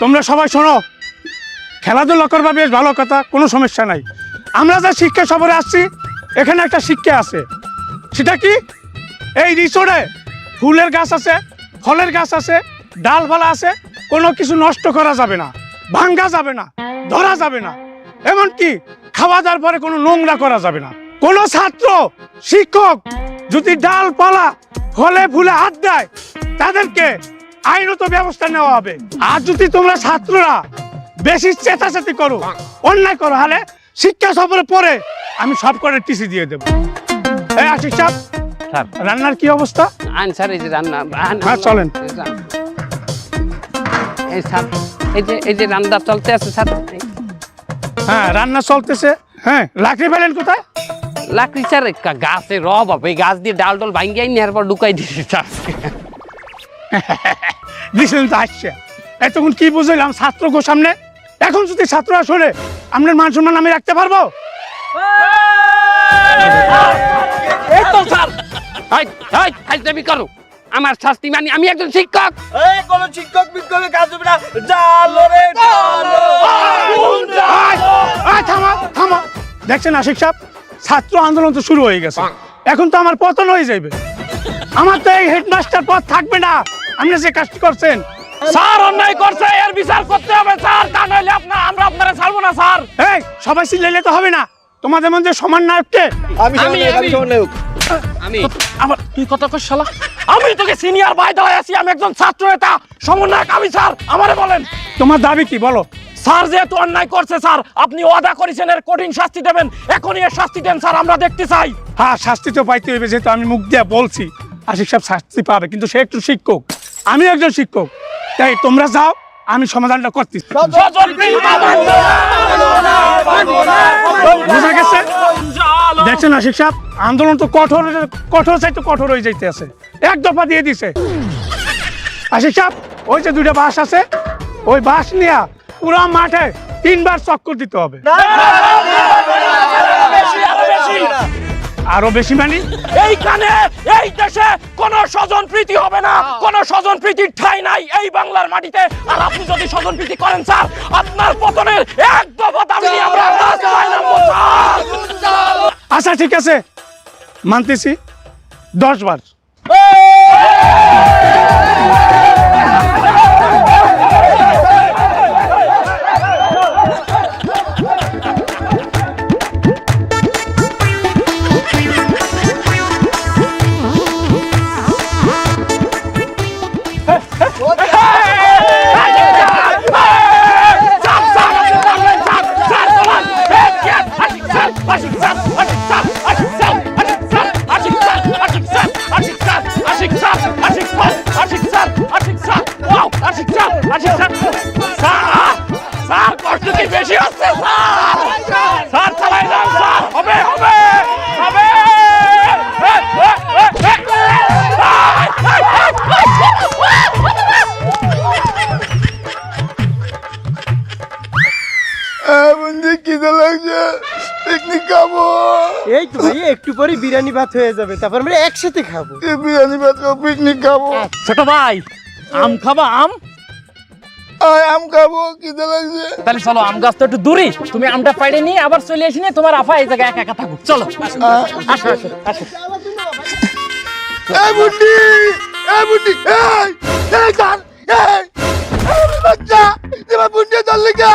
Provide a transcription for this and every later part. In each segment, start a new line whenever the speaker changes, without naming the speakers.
তোমরা সবাই শোনো। খেলাধুলা করবা বেশ ভালো কথা কোনো সমস্যা নাই। আমরা যা শিক্ষা সফরে আসছি এখানে একটা শিক্ষা আছে। সেটা কি? এই রিসোর্টে ফুলের গাছ আছে, ফলের গাছ আছে, ডালপালা আছে, কোনো কিছু নষ্ট করা যাবে না, ভাঙ্গা যাবে না, ধরা যাবে না। এমনকি খাওয়া দাওয়ার পরে কোনো নোংরা করা যাবে না। কোনো ছাত্র, শিক্ষক যদি ডালপালা, ফলে ফুলে হাত দেয়, তাদেরকে আইনত ব্যবস্থা নেওয়া হবে। আর যদি তোমরা ছাত্ররা বেশি চেতাচেতি করো, অন্যায় করো হলে শিক্ষা সফরে পরে আমি সব করে টিসি দিয়ে দেবো। আশিক সাহেব
স্যার।
রান্নার কি অবস্থা?
আন স্যার এই যে রান্না
হ্যাঁ, চলেন।
এই স্যার এই যে এই যে রান্না চলতে আছে স্যার।
হ্যাঁ রান্না চলতেছে। হ্যাঁ লাকড়ি ফেলেন কোথায়?
লাকড়ি স্যার গাছে রব হবে। এই গাছ দিয়ে ডাল ডল ভাঙ্গিয়ে নেওয়ার পর ঢুকাই দিয়েছে স্যার।
দিছিলেন তো আসছে। এতক্ষণ কি বুঝলাম ছাত্র গো সামনে। এখন যদি ছাত্র আসলে আপনার মান সম্মান আমি রাখতে পারব?
এই তো স্যার। করো। আমার শাস্তি মানি আমি একজন শিক্ষক।
এই কোন শিক্ষক বিক্ষকের কাজ হবে না। জালো রে জালো।
আয়, আয়, থামা থামা। দেখছেন আশিক সাহেব? ছাত্র আন্দোলন তো শুরু হয়ে গেছে। এখন তো আমার পতন হয়ে যাবে আমার তো এই হেডমাস্টার পদ থাকবে না। আপনি যে কাজটি করছেন।
স্যার অন্যায় করছে এর বিচার করতে হবে। স্যার তা নইলে আপনার আমরা আপনারা ছাড়বো না স্যার।
এই সবাই চিল্লাইলে তো হবে না। তোমাদের মধ্যে সমান নায়ককে
আমি আমি। আমার তুই কত কর শালা। আমি তোকে সিনিয়র ভাই দেওয়া আছি আমি একজন ছাত্র নেতা সমন্বয়ক আমি স্যার। আমারে বলেন।
তোমার দাবি কি বলো?
স্যার যেহেতু অন্যায় করছে স্যার আপনি ওয়াদা করেছেন এর কঠিন শাস্তি দেবেন। এখনই এর শাস্তি দেন স্যার আমরা দেখতে চাই।
হ্যাঁ শাস্তি তো পাইতে হইবে যেহেতু আমি মুখ দিয়ে বলছি। আশিক সাহেব শাস্তি পাবে কিন্তু সে একটু শিক্ষক। আমি একজন শিক্ষক। তাই তোমরা যাও আমি সমাধানটা করতেছি। বুঝা গেছে? দেখছেন আশিক সাহেব আন্দোলন তো কঠোর কঠোর চাইতে কঠোর হয়ে যাইতে আছে এক দফা দিয়ে দিছে আশিক সাহেব ওই যে দুইটা বাস আছে ওই বাস নিয়ে পুরো মাঠে তিনবার চক্কর দিতে হবে আরও বেশি মানি?
এইখানে এই দেশে কোন স্বজন প্রীতি হবে না। কোন স্বজন প্রীতির ঠাই নাই এই বাংলার মাটিতে। আর আপনি যদি স্বজন প্রীতি করেন স্যার আপনার পতনের এক দফা দাবি আমরা।
আচ্ছা ঠিক আছে। মানতেছি। দশ বার।
খাব।
এই তো ভাই একটু পরে বিরিয়ানি ভাত হয়ে যাবে তারপর আমরা একসাথে খাব।
এই বিরিয়ানি ভাত খাব পিকনিক খাব।
ছোট ভাই আম খাবা আম?
আয় আম খাব খিদে লাগছে।
তাহলে চলো আম গাছ তো একটু দূরে। তুমি আমটা পাইলে নিয়ে আবার চলে আসি তোমার আফা এই জায়গায় একা একা থাকুক। চলো আসো আসো আসো।
এই বুদ্ধি এই বুদ্ধি এই এই গান এই বাচ্চা তোমার বুদ্ধি তোর লিখা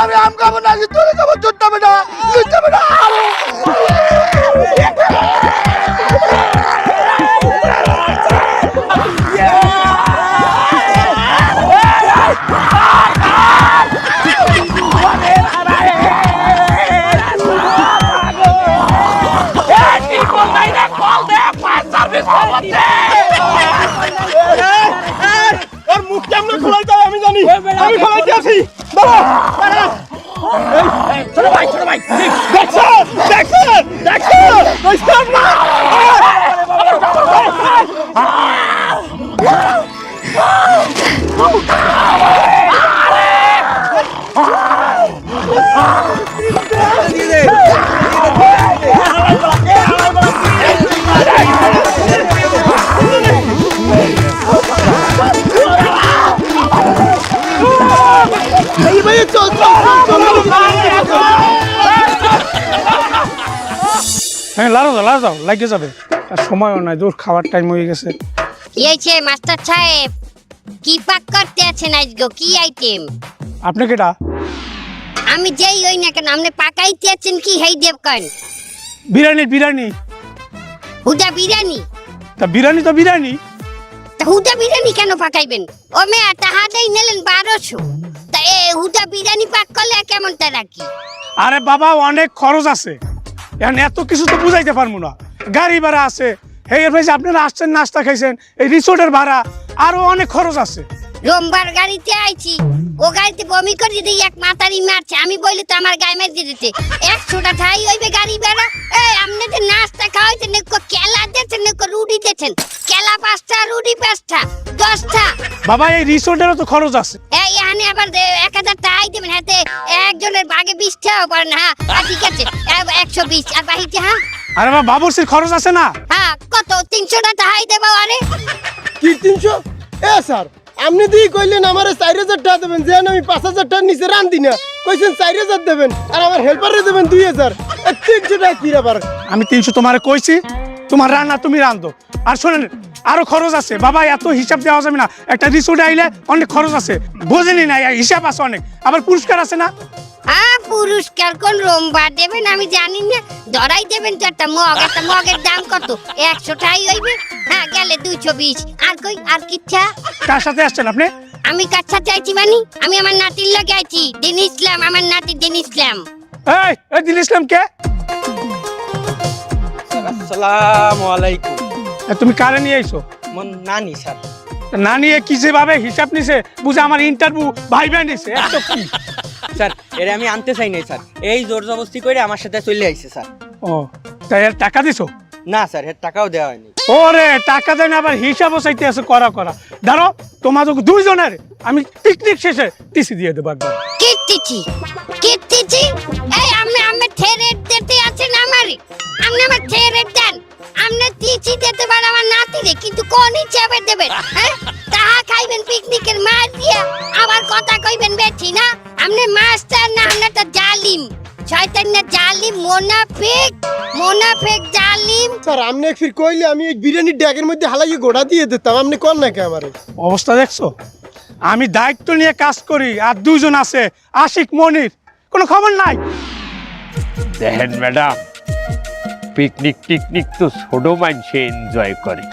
আমি আম খাব না তোরে খাব চোদ্দ বেটা চোদ্দ বেটা
হ্যাঁ লাড়ো দাও লাড়ো দাও লাগে যাবে। আর সময়ও নাই দূর খাওয়ার টাইম হয়ে গেছে।
কি হয়েছে মাস্টার সাহেব কি পাক করতে আছেন আজগো? কি আইটেম
আপনি কেটা
আমি যেই হই না কেন আপনি পাকাইতে আছেন কি হেই দেব দেবকন
বিরিয়ানি বিরিয়ানি।
হুদা বিরিয়ানি?
তা বিরিয়ানি তো বিরিয়ানি।
তা হুদা বিরিয়ানি কেন পাকাইবেন? ও মেয়া তাহাতেই নিলেন বারোশো। তা এ হুদা বিরিয়ানি পাক করলে কেমন তারা কি
আরে বাবা অনেক খরচ আছে। এখন এত কিছু তো বুঝাইতে পারব না। গাড়ি ভাড়া আছে। এই এর আপনারা আসছেন, নাস্তা খাইছেন, এই রিসোর্টের ভাড়া, আরও অনেক খরচ আছে।
রোমবার গাড়িতে আইছি। ও গাড়িতে বমি করে দিতে এক মাতারি মারছে আমি বলি তো আমার গায়ে মারি দিতে। একশোটা ঠাই হইবে গাড়ি বেড়া। এই আপনাদের নাস্তা খাওয়াইতে নেকো কেলা দিয়েছেন নেকো রুটি দিয়েছেন। কেলা পাঁচটা রুটি পাঁচটা দশটা।
বাবা এই রিসোর্টেরও তো খরচ আছে।
এই এখানে আবার এক হাজার টাকাই দেবেন হাতে একজনের বাগে বিশ টাকাও না হ্যাঁ? ঠিক আছে একশো বিশ আর বাহিতে হ্যাঁ?
আরে বাবা বাবুর্চির খরচ আছে না?
হ্যাঁ কত? তিনশোটা টাকাই দেবো আরে।
কি তিনশো? এ স্যার আপনি দিয়ে কইলেন আমার চার হাজার টাকা দেবেন, যেন আমি পাঁচ হাজার নিচে রান্ধি না। কইছেন চার হাজার দেবেন, আর আমার হেল্পারে দেবেন দুই হাজার। তিনশো টাকা কি ব্যাপার?
আমি তিনশো তোমারে কইছি, তোমার রান্না তুমি রান্ধো। আর শোনেন, আরও খরচ আছে। বাবা, এত হিসাব দেওয়া যাবে না। একটা রিসোর্ট আইলে অনেক খরচ আছে। বোঝেনি না, হিসাব আছে অনেক। আবার পুরস্কার আছে না?
হ্যাঁ পুরস্কার কোন রোমবার দেবেন? আমি জানি না। ধরাই দেবেন তো একটা মগ একটা মগের দাম কত? একশো টাই হইবে? হ্যাঁ গেলে দুইশো বিশ। আর কই আর কিচ্ছা?
কার সাথে আসছেন আপনি?
আমি কাচ্ছা চাইছি মানি? আমি আমার নাতির লগে আছি দিন ইসলাম আমার নাতি দিন ইসলাম।
এই এই দিল ইসলাম কে?
আসসালামু আলাইকুম।
এ, তুমি কারে নিয়ে আইছো?
মন নানি স্যার।
না নিয়ে কি যেভাবে হিসাব নিছে? বুঝে আমার ইন্টারভিউ ভাইবা নিছে। এত কি?
স্যার এর আমি আনতে চাই নাই স্যার। এই জোর জবস্তি করে আমার সাথে চলে আইছে স্যার।
ও তাই এর টাকা দিছো?
না স্যার এর টাকাও দেওয়া হয়নি।
ওরে টাকা দেন আবার হিসাবও চাইতে আছে করা করা। ধরো তোমাদের দুইজনের আমি পিকনিক শেষে টিসি দিয়ে দেবো একবার।
কীর্তিছি কীর্তিছি এই আমি আমি থেরে দিতে আছেন আমারে। আপনি আমার থেরে দেন। আপনি তিচি দিতে পারেন আমার নাতিরে কিন্তু কোন হিসাবে দেবেন হ্যাঁ? তাহা খাইবেন পিকনিকের মাছ দিয়া আবার কথা কইবেন বেঠি না? আপনি মাস্টার না আপনি তো জালিম। শয়তান না জালিম মোনাফিক মোনাফিক জালিম।
স্যার আপনি ফির কইলে আমি এই বিরিয়ানির ড্যাগের মধ্যে হালাইয়ে গোড়া দিয়ে দিতাম আপনি কর না কে আমারে?
অবস্থা দেখছ? আমি দায়িত্ব নিয়ে কাজ করি আর দুজন আছে আশিক মনির। কোনো খবর নাই?
দেখেন ম্যাডাম পিকনিক টিকনিক তো ছোট মানুষে এনজয় করে।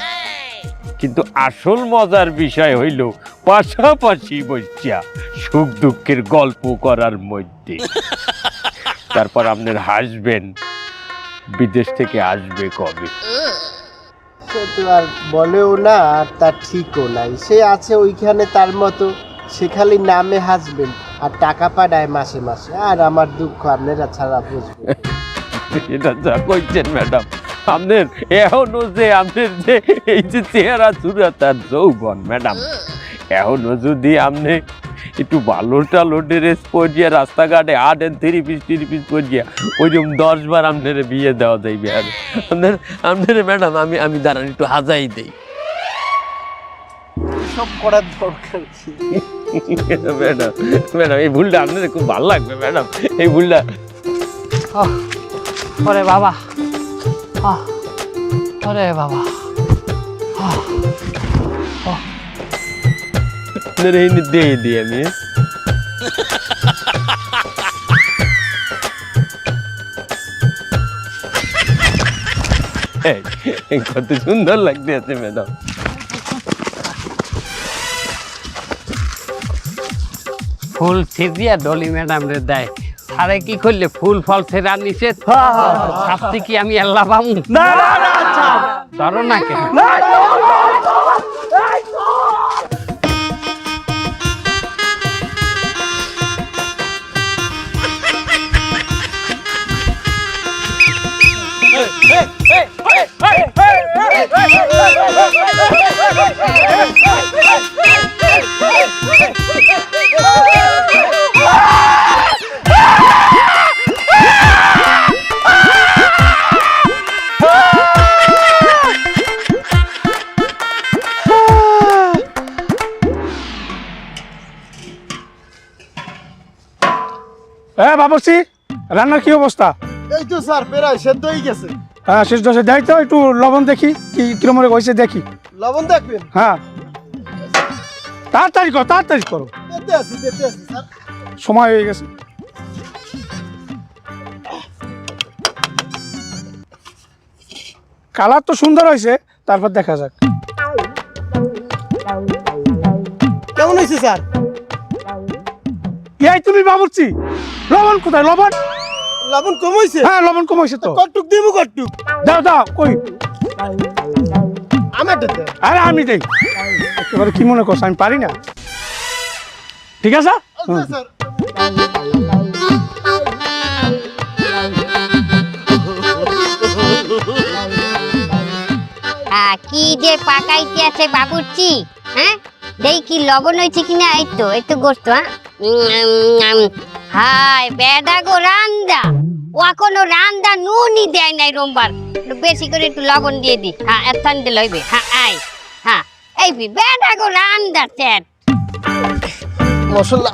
কিন্তু আসল মজার বিষয় হইল পাশাপাশি বসিয়া সুখ দুঃখের গল্প করার মধ্যে। তারপর আপনার হাসবেন বিদেশ থেকে আসবে কবে?
সে তো আর বলেও না, আর তার ঠিকও নাই। সে আছে ওইখানে তার মতো, সে খালি নামে হাসবেন আর টাকা পাঠায় মাসে মাসে। আর আমার দুঃখ আপনারা ছাড়া বুঝবে
এটা যা কইছেন ম্যাডাম। আপনার এখনও যে আপনার যে এই যে চেহারা চূড়া তার যৌবন ম্যাডাম। এখনও যদি আপনি একটু ভালো টালো ড্রেস পরিয়ে রাস্তাঘাটে আটেন থ্রি পিস থ্রি পিস পরিয়ে ওই রকম দশ বার আপনার বিয়ে দেওয়া যাইবে। আর আপনার আপনার ম্যাডাম আমি আমি দাঁড়ান একটু হাজাই দেই।
সব করার দরকার
ম্যাডাম ম্যাডাম এই ভুলটা আপনার খুব ভালো লাগবে ম্যাডাম। এই ভুলটা
ওরে বাবা আহ, ওরে বাবা
আপনার এই দিয়ে দিই আমি এই, কত সুন্দর লাগতে আছে ম্যাডাম
ফুল ছিড়িয়া ডলি ম্যাডাম রে দেয় সারে কি করলে ফুল ফল ছেড়া নিষে শাস্তি কি আমি আল্লাহ পামু ধরো না কেন
এই,
বাবরসি রান্নার কি অবস্থা?
এই তো স্যার প্রায় সেদ্ধ হয়ে গেছে
হ্যাঁ দেখ তো একটু লবণ দেখি কি কিরম হয়েছে দেখি।
লবণ দেখবেন?
হ্যাঁ। তাড়াতাড়ি করো তাড়াতাড়ি করো।
দেখতে আছি দেখতে আছি স্যার।
সময় হয়ে গেছে। কালার তো সুন্দর হয়েছে তারপর দেখা যাক।
কেমন হয়েছে স্যার?
এই তুমি বাবুর্চি। লবণ কোথায়? লবণ?
লবণ কম হয়েছে
হ্যাঁ লবণ কম হয়েছে তো।
কটুক দিবো কটুক
দাও দাও কই?
আমার
আরে আমি দেই। একেবারে কি মনে করছ? আমি পারি না। ঠিক আছে?
হ্যাঁ কি যে পাকাইতে আছে বাবুর্চি হ্যাঁ? দেই কি লবণ হয়েছে কিনা এই তো এই তো গোস্ত হ্যাঁ? হাই বেডা গো রান্দা। ও এখনও রান্দা নুনই দেয় নাই রোমবার বেশি করে একটু লবণ দিয়ে দি। হ্যাঁ এথান দিলে হইবে হ্যাঁ আই হ্যাঁ এই বি বেডা গো রান্দা চ্যাট।
মশলা।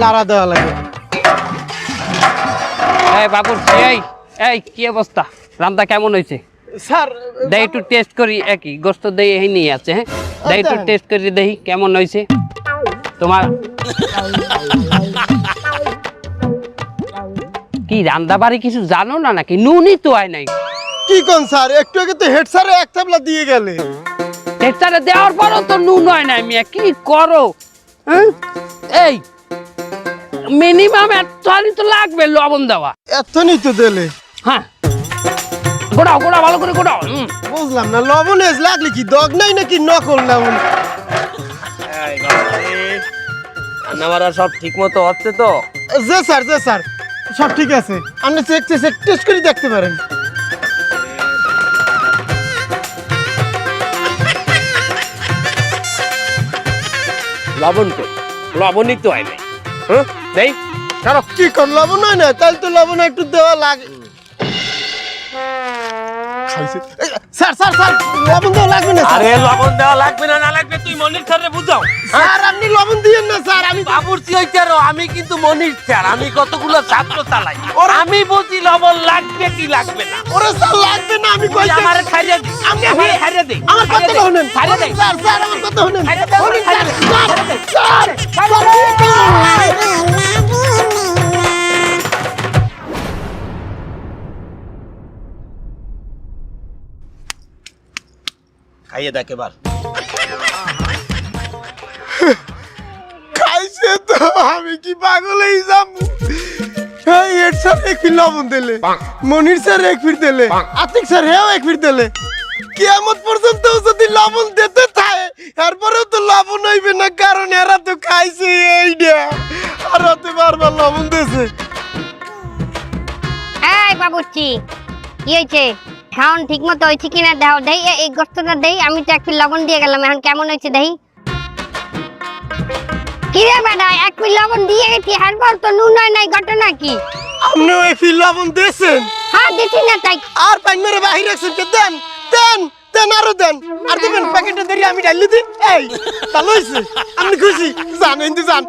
লাড়া দেওয়া লাগে।
এই বাবুর এই এই কি অবস্থা? রান্দা কেমন হয়েছে?
স্যার
দেই একটু টেস্ট করি একই। গোস্ত দেই এই নিয়ে আছে হ্যাঁ? দেই একটু। টেস্ট করি দেখি কেমন হয়েছে তোমার কি রান্না বাড়ি কিছু জানো না নাকি? নুনই তো নাই।
কি কোন স্যার? একটু আগে তো হেড স্যারে এক চাপলা দিয়ে গেলে।
টেস্টারে দেওয়ার পরও তো নুন হয় নাই মিয়া কি করো? হ্যাঁ? এই মিনিমাম একটু তো লাগবে লবণ দেওয়া।
এতনি তো দিলে।
হ্যাঁ। গোড়াও গোড়াও ভালো করে গোড়াও হুম।
বুঝলাম না লবণ এস লাগলে কি দগ নাই নাকি নকল লবণ
রান্নাবাড়া সব ঠিক মতো হচ্ছে তো?
যে স্যার যে স্যার সব ঠিক আছে। আপনি চেক চেক টেস্ট করে দেখতে পারেন।
লবণ কই লবণই তো হয় নাই। হ্যাঁ দেই।
কি কর লবণ হয় না তাহলে তো লবণ একটু দেওয়া লাগে। এই, স্যার স্যার স্যার লবণ দেওয়া লাগবে না।
আরে লবণ দেওয়া লাগবে না না লাগবে তুই মনির স্যারে বুঝাও।
স্যার আপনি লবণ দিয়েন না স্যার আমি
বাবুর্চি হইতারো আমি কিন্তু মনির স্যার আমি কতগুলো ছাত্র চালাই। আমি বুঝি লবণ লাগবে কি লাগবে না।
ওরে স্যার লাগবে না আমি কই
আমার খাইয়ে দে
আমি
আমার খাইয়ে দে
আমার কথা শুনেন
খাইয়ে দে।
স্যার স্যার আমার কথা শুনেন।
খাইয়ে দে,
স্যার। Sir sir.
খাইয়ে দেখ এবার।
খাইছে তো আমি কি পাগল হয়ে যাব? এই এর স্যার এক ফির লবণ দিলে মনির স্যার এক ফির দিলে আতিক স্যার হেও এক ফির দিলে। কিয়ামত পর্যন্ত যদি লবণ দিতে থাকে এরপরেও তো লবণ হইবে না কারণ এরা তো খাইছে এইটা আর হতে বারবার লবণ দিয়েছে
এই বাবুর্চি কি হয়েছে খাওন ঠিক মতো হয়েছে কিনা দাও দেই এই গোস্তটা দেই আমি তো এক লবণ দিয়ে গেলাম এখন কেমন হয়েছে দেই? কি রে বেটা এক পিস লবণ দিয়ে গেছি হারবার তো নুন হয় নাই ঘটনা কি
আপনি ওই ফির লবণ দিয়েছেন?
হ্যাঁ দিছি না তাই।
আর পাইন মেরে বাহির রাখছেন কে দেন দেন দেন আরও দেন। আর দেবেন প্যাকেটে ধরে আমি ডালি দিই। এই ভালো হয়েছে আপনি খুশি? জান কিন্তু জান।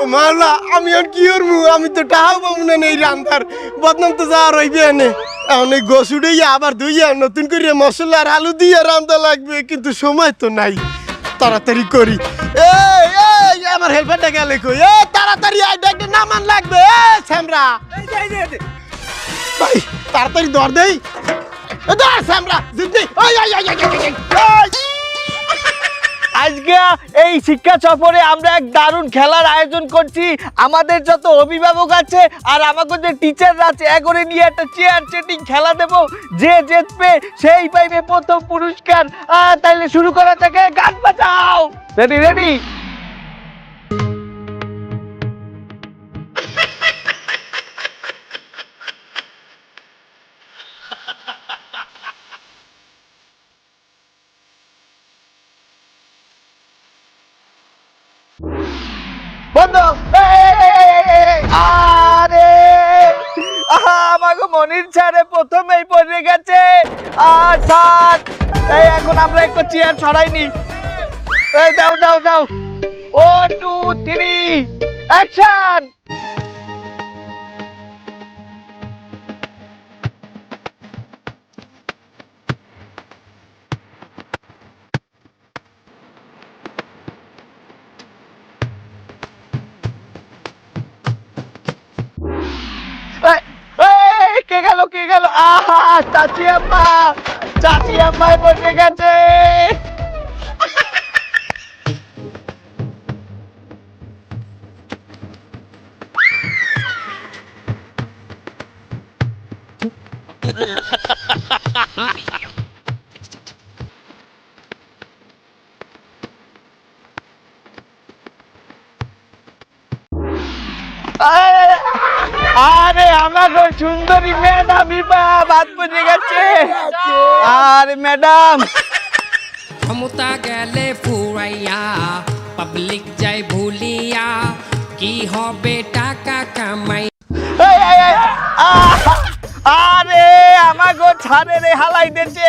ও মাওলা আমি আর কি করব? আমি তো টাহাও পাবো না এই রান্ধার। বদনাম তো যা রইবে এনে। এই গোসুড়ে আবার ধুইয়া নতুন করে মশলা আর আলু দিয়ে রান্না লাগবে কিন্তু সময় তো নাই। তাড়াতাড়ি করি। এই এই আমার হেল্পারটা গেলে কই? এ তাড়াতাড়ি আই ডাকতে নামান লাগবে। এ ভাই তাড়াতাড়ি দর দেই। দর স্যামরা জিদ্দি ওই ওই ওই ওই, ওই, ওই, ওই।
আজকে এই শিক্ষা সফরে আমরা এক দারুণ খেলার আয়োজন করছি। আমাদের যত অভিভাবক আছে আর আমাকে যে টিচাররা আছে এ করে নিয়ে একটা চেয়ার চেটিং খেলা দেব। যে জিতবে, সেই পাইবে প্রথম পুরস্কার। তাইলে শুরু করা থেকে গান বাজাও। রেডি রেডি ছাড়ে প্রথমেই পড়ে গেছে আর স্যার, এই এখন আমরা একটু চেয়ার ছড়াইনি। এই দাও দাও দাও। ও টু থ্রি অ্যাকশন চাচি আম্মা চাচি আম্মায় বসে গেছে। আরে আমার ওই সুন্দরী ম্যাডাম বাদ বুঝে গেছে। আর ম্যাডাম
ক্ষমতা গেলে ফুরাইয়া পাবলিক যাই ভুলিয়া কি হবে টাকা কামাই?
আরে আমার গো ছাড়ে রে হালাই দিয়েছে।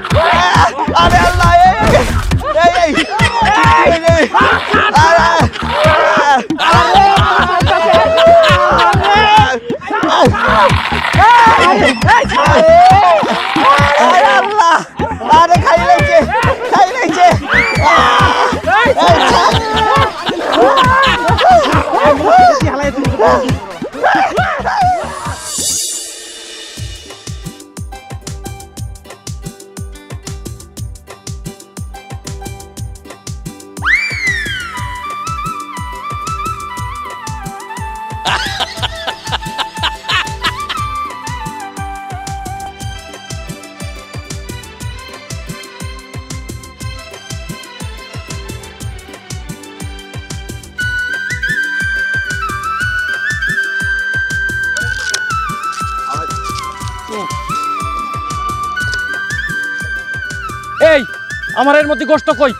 আমার এর মধ্যে গোস্ত কই?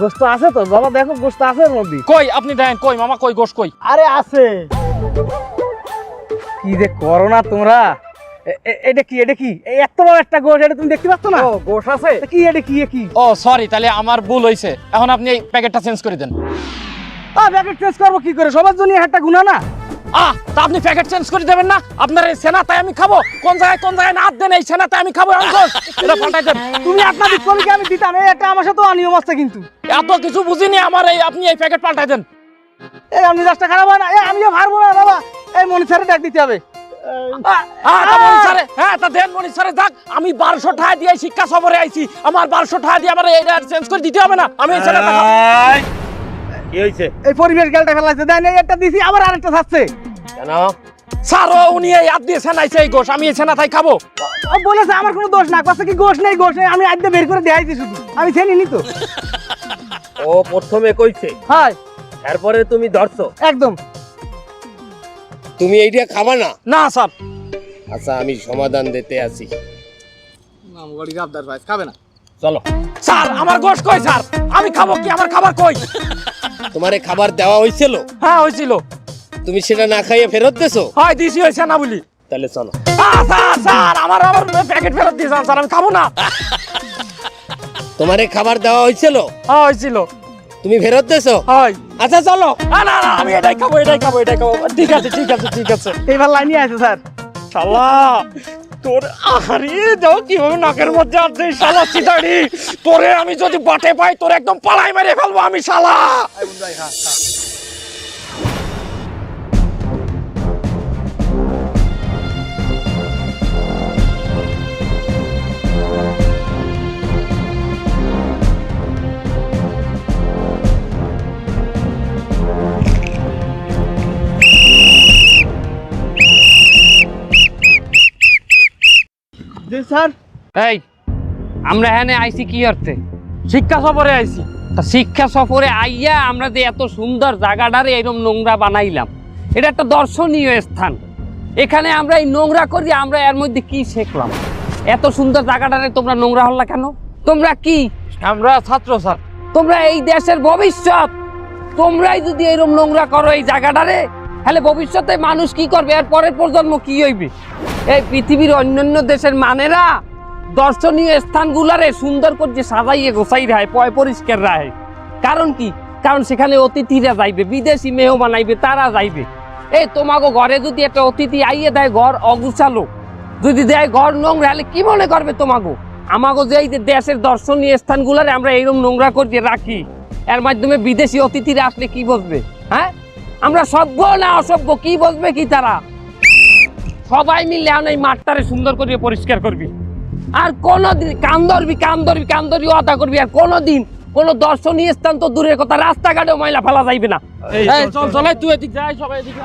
গোস্ত আছে তো বাবা দেখো গোস্ত আছে এর মধ্যে।
কই? আপনি দেন কই? মামা কই গোস্ত কই?
আরে আছে। কি যে করো না তোমরা? এটা কি এটা কি? এই এত বড় একটা গোশ এটা তুমি দেখতে পাচ্ছ না?
ও গোস্ত আছে।
কি এটা কি এ কি?
ও সরি তাহলে আমার ভুল হইছে। এখন আপনি এই প্যাকেটটা চেঞ্জ করে দেন।
আ প্যাকেট চেঞ্জ করব কি করে? সবার জন্য একটা গুণা না?
আহ তা আপনি প্যাকেট চেঞ্জ করে দেবেন না? আপনার এই সেনা আমি খাব। কোন জায়গায় কোন জায়গায় না দেন এই সেনা আমি খাব এটা পাল্টাই দেন।
তুমি আপনার আমি দিতাম এই একটা আমার সাথে অনিয়ম আছে কিন্তু।
এত কিছু বুঝিনি আমার এই আপনি এই প্যাকেট পাল্টাই দেন।
এই আমি রাস্তা খারাপ হয় না। এই আমিও পারব না বাবা। এই মনিটারে ডাক দিতে হবে।
হ্যাঁ আমি বারোশো টাকা দিয়ে শিক্ষা সফরে আইছি। আমার বারোশো টাকা দিয়ে আমার এটা চেঞ্জ করে দিতে হবে না। আমি।
কি হয়েছে
এই পরিবেশ গেলটা ফেলাইছে। দেন এই একটা দিছি আবার আরেকটা থাকছে
কেন?
স্যার ও উনি এই হাত দিয়ে সেনাইছে এই গোশ আমি এই সেনা তাই খাব।
ও বলেছে আমার কোনো দোষ না কথা কি গোশ নেই গোশ নেই আমি বের করে দেখাইছি শুধু। আমি চিনি তো।
ও প্রথমে কইছে?
হয়।
তারপরে তুমি ধরছো?
একদম।
তুমি এইটা খাবা না?
না স্যার।
আচ্ছা আমি সমাধান দিতে আছি। চলো।
স্যার আমার গোশ কই স্যার? আমি খাব কি আমার খাবার কই?
তোমারে খাবার দেওয়া হয়েছিল
হ্যাঁ হয়েছিল
তুমি সেটা না খাইয়ে ফেরত দেছো
হয় দিছি হয়েছে না বলি।
তাহলে চলো।
স্যার স্যার আমার আমার প্যাকেট ফেরত দিয়েছেন স্যার আমি খাব না।
তোমারে খাবার দেওয়া হয়েছিল
হ্যাঁ হয়েছিল
তুমি ফেরত দেছো
হয়।
আচ্ছা চলো।
না না না আমি এটাই খাব এটাই খাব এটাই খাব। ঠিক আছে ঠিক আছে ঠিক আছে।
এইবার লাইনই আছে স্যার।
শালা। তোর আহারে যাও কীভাবে নাকের মধ্যে আছে শালা চিতাড়ি? তোরে আমি যদি বাটে পাই, তোর একদম পালাই মেরে ফেলব আমি, শালা।
স্যার।
এই আমরা এখানে আইছি কি অর্থে?
শিক্ষা সফরে আইছি।
তা শিক্ষা সফরে আইয়া আমরা যে এত সুন্দর জায়গাটারে এরকম নোংরা বানাইলাম এটা একটা দর্শনীয় স্থান। এখানে আমরা এই নোংরা করি আমরা এর মধ্যে কি শিখলাম? এত সুন্দর জায়গাটারে তোমরা নোংরা হল্লা কেন? তোমরা কি?
আমরা ছাত্র স্যার।
তোমরা এই দেশের ভবিষ্যৎ। তোমরাই যদি এরকম নোংরা করো এই জায়গাটারে তাহলে ভবিষ্যতে মানুষ কি করবে? আর পরের প্রজন্ম কি হইবে? এই পৃথিবীর অন্যান্য দেশের মানেরা দর্শনীয় স্থানগুলারে সুন্দর করে সাজাইয়ে গোছাই রায় পয় পরিষ্কার রায় কারণ কি? কারণ সেখানে অতিথিরা যাইবে, বিদেশি মেহমান আইবে, তারা যাইবে। এই তোমাকে ঘরে যদি একটা অতিথি আইয়ে দেয় ঘর অগুছালো, যদি দেয় ঘর নোংরা হলে কি মনে করবে তোমাকে আমাকে যে এই যে দেশের দর্শনীয় স্থানগুলারে আমরা এইরকম নোংরা করে রাখি, এর মাধ্যমে বিদেশি অতিথিরা আসলে কি বসবে হ্যাঁ? আমরা সভ্য না অসভ্য কি বসবে কি তারা? সবাই মিলে এখন এই মাঠটারে সুন্দর করে পরিষ্কার করবি। আর কোনোদিন কান ধরবি কান ধরবি কান ধরবি অদা করবি আর কোনোদিন কোনো দর্শনীয় স্থান তো দূরের কথা রাস্তাঘাটেও ময়লা ফেলা যাইবে না।
চল চলাই তুই এদিক যাই সবাই এদিকে